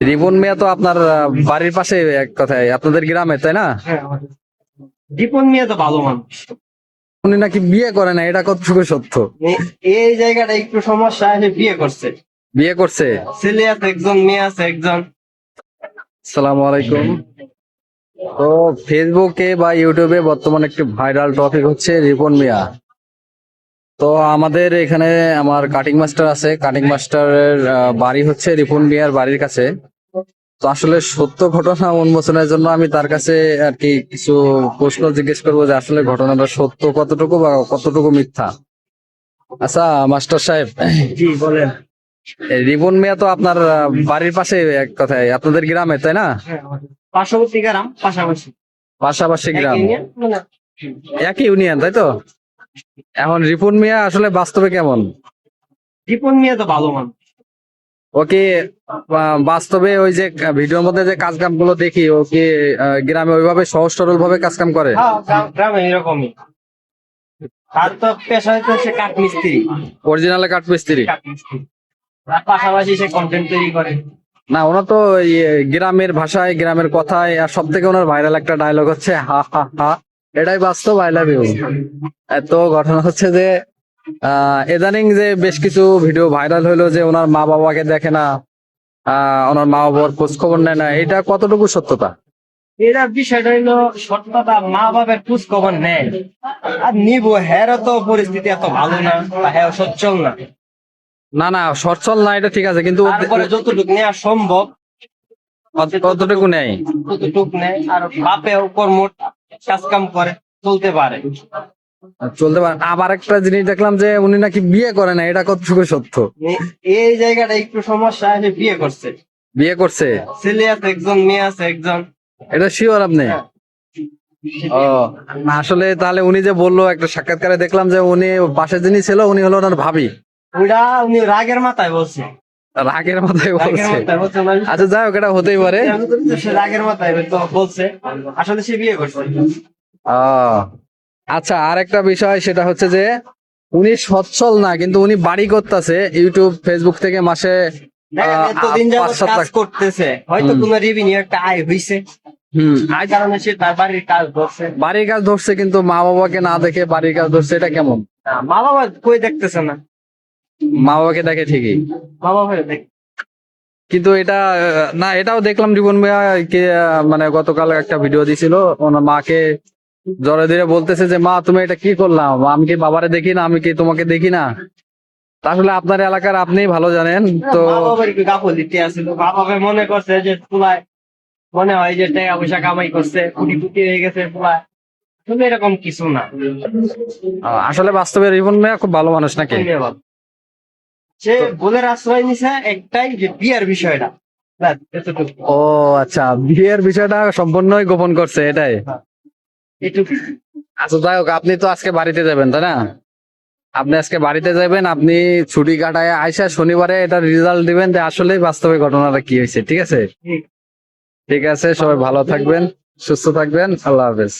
রিপন মিয়া তো আপনার বাড়ির পাশে এক কথায় আপনাদের গ্রামে তাই না? রিপন আমাদের। মিয়া তো ভালো মানুষ। উনি নাকি বিয়ে করে না এটা কতটুকু সত্য? এই জায়গাটা একটু সমস্যা আছে বিয়ে করছে। বিয়ে করছে? ছেলে আছে একজন মেয়ে আছে একজন। সালাম আলাইকুম। তো ফেসবুকে বা ইউটিউবে বর্তমানে একটি ভাইরাল টপিক হচ্ছে রিপন মিয়া। তো আমাদের এখানে আমার কাটিং মাস্টার আছে। কাটিং মাস্টারের বাড়ি হচ্ছে রিপন মিয়ার বাড়ির কাছে। তো আসলে সত্য ঘটনা উন্মোচনের জন্য আমি তার কাছে আর কি কিছু প্রশ্ন জিজ্ঞেস করব যে আসলে ঘটনাটা সত্য কতটুকু বা কতটুকু মিথ্যা? আচ্ছা মাস্টার সাহেব। জি বলেন। রিপন মিয়া তো আপনার বাড়ির পাশে এক কথায় আপনাদের গ্রামে তাই না? হ্যাঁ পার্শ্ববর্তী গ্রাম পাশাপাশি। পাশাপাশি গ্রাম। মানে একই ইউনিয়ন তাই তো? এখন রিপন মিয়া আসলে বাস্তবে কেমন? দীপন মিয়া তো ভালো মানুষ। ওকে বাস্তবে ওই যে ভিডিওর মধ্যে যে কাজ কামগুলো দেখি ও কি গ্রামে ওইভাবে সহজ সরল ভাবে কাজ কাম করে? হ্যাঁ গ্রামে এরকমই। তার তো পেশা হচ্ছে কাঠ মিস্ত্রি অরিজিনালে কাঠ মিস্ত্রি পাশাপাশি সে কন্টেন্ট তৈরি করে। না ওনার তো গ্রামের ভাষায় গ্রামের কথায় আর সব থেকে ওনার ভাইরাল একটা ডায়লগ হচ্ছে হা হা হা। এটাই বাস্তব আই লাভ ইউ তো ঘটনা হচ্ছে যে ইদানিং যে বেশ কিছু ভিডিও ভাইরাল হইল যে ওনার মা বাবাকে দেখে না ওনার মা বাবার খোঁজ খবর নেয় না এটা কতটুকু সত্যতা? এরা বিষয়টা হলো সত্যতা মা বাবার খোঁজ খবর নেয়। আর নিব হ্যার তো পরিস্থিতি এত ভালো না হ্যাঁ সচ্ছল না। না না সচ্ছল না এটা ঠিক আছে কিন্তু তারপরে যতটুকু নেওয়া সম্ভব কত- কতটুকু নেই ততটুক নেয় আর বাপেও কর্মট কাজ কাম করে চলতে পারে। চলতে পারে আবার একটা জিনিস দেখলাম যে উনি নাকি বিয়ে করে না এটা কতটুকু সত্য? এই জায়গাটা একটু সমস্যা আছে বিয়ে করছে। বিয়ে করছে? ছেলে আছে একজন মেয়ে আছে একজন। এটা শিওর আপনি? হ্যাঁ। ও আসলে তাহলে উনি যে বলল একটা সাক্ষাৎকারে দেখলাম যে উনি পাশে যিনি ছিল উনি হলো ওনার ভাবি। ওইটা উনি রাগের মাথায় বলছে। রাগের মাথায় বলছে। মাথায় বলছে না আচ্ছা যাই হোক এটা হতেই পারে। রাগের মাথায় বলছে। আসলে সে বিয়ে করছে। আচ্ছা আর একটা বিষয় সেটা হচ্ছে যে উনি সচ্ছল না কিন্তু উনি বাড়ি করতেছে ইউটিউব ফেসবুক থেকে মাসে করতেছে। হয়তো। কোনো রেভিনিউ একটা আয় হইছে। আয় কারণে সে তার বাড়ির কাজ ধরছে। বাড়ির কাজ ধরছে কিন্তু মা বাবাকে না দেখে বাড়ির কাজ ধরছে এটা কেমন? মা বাবা কই দেখতেছে না। মা বাবাকে দেখে ঠিকই। মা বাবা দেখ। কিন্তু এটা না এটাও দেখলাম জীবন ভাইয়া কে মানে গতকাল একটা ভিডিও দিছিল ওনার মাকে জড়ে ধীরে বলতেছে যে মা তুমি এটা কি করলাম আমি কি বাবারে দেখি না? আমি কি তোমাকে দেখি না? আসলে আপনার এলাকার আপনি ভালো জানেন তো মনে করছে যে পুলায় মনে হয় যে টাকা পয়সা কামাই করছে কুটি কুটি হয়ে গেছে পুলায়। এরকম কিছু না। আসলে বাস্তবে রিবন ভাইয়া খুব ভালো মানুষ নাকি? ধন্যবাদ। সে আশ্রয় নিছে একটাই যে বিয়ার বিষয়টা। ও আচ্ছা বিয়ের বিষয়টা সম্পূর্ণই গোপন করছে এটাই? আচ্ছা যাই হোক আপনি তো আজকে বাড়িতে যাবেন তাই না? আপনি আজকে বাড়িতে যাবেন আপনি ছুটি কাটায় আইসা শনিবারে এটা রেজাল্ট দিবেন যে আসলে বাস্তবে ঘটনাটা কি হয়েছে ঠিক আছে। ঠিক আছে সবাই ভালো থাকবেন সুস্থ থাকবেন আল্লাহ হাফেজ।